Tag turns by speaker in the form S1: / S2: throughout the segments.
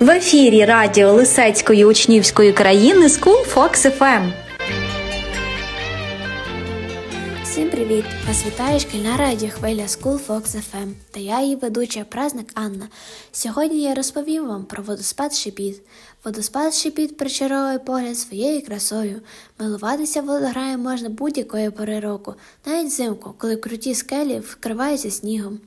S1: В ефірі радіо Лисецької учнівської країни School Fox FM.
S2: Всім привіт! Вас вітає шкільна радіохвиля School Fox FM та я її ведуча Празник Анна. Сьогодні я розповім вам про водоспад Шипіт. Водоспад Шипіт причаровує погляд своєю красою. Милуватися водограєм можна будь-якої пори року, навіть взимку, коли круті скелі вкриваються снігом.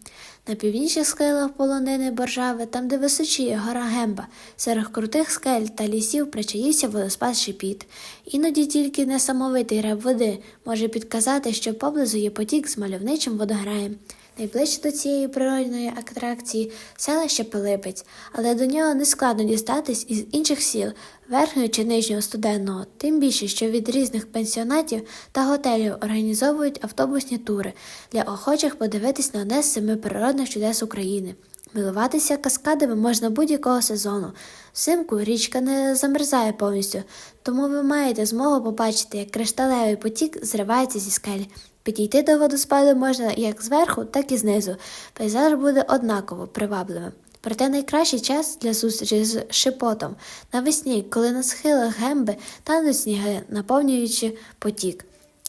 S2: На північних схилах полонини Боржави, там, де височіє гора Гемба, серед крутих скель та лісів причаївся водоспад Шипіт. Іноді тільки несамовитий рев води може підказати, що поблизу є потік з мальовничим водограєм. Найближче до цієї природної атракції селище Пилипець, але до нього не складно дістатись із інших сіл верхнього чи нижнього студенного, тим більше, що від різних пенсіонатів та готелів організовують автобусні тури для охочих подивитись на одне з семи природних чудес України. Милуватися каскадами можна будь-якого сезону. Взимку річка не замерзає повністю, тому ви маєте змогу побачити, як кришталевий потік зривається зі скель. Підійти до водоспаду можна як зверху, так і знизу. Пейзаж буде однаково привабливим. Проте найкращий час для зустрічі з шипотом навесні, коли на схилах гемби тануть сніги, наповнюючи потік.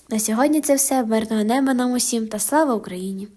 S2: На сьогодні це все. Мирного неба нам усім та слава Україні!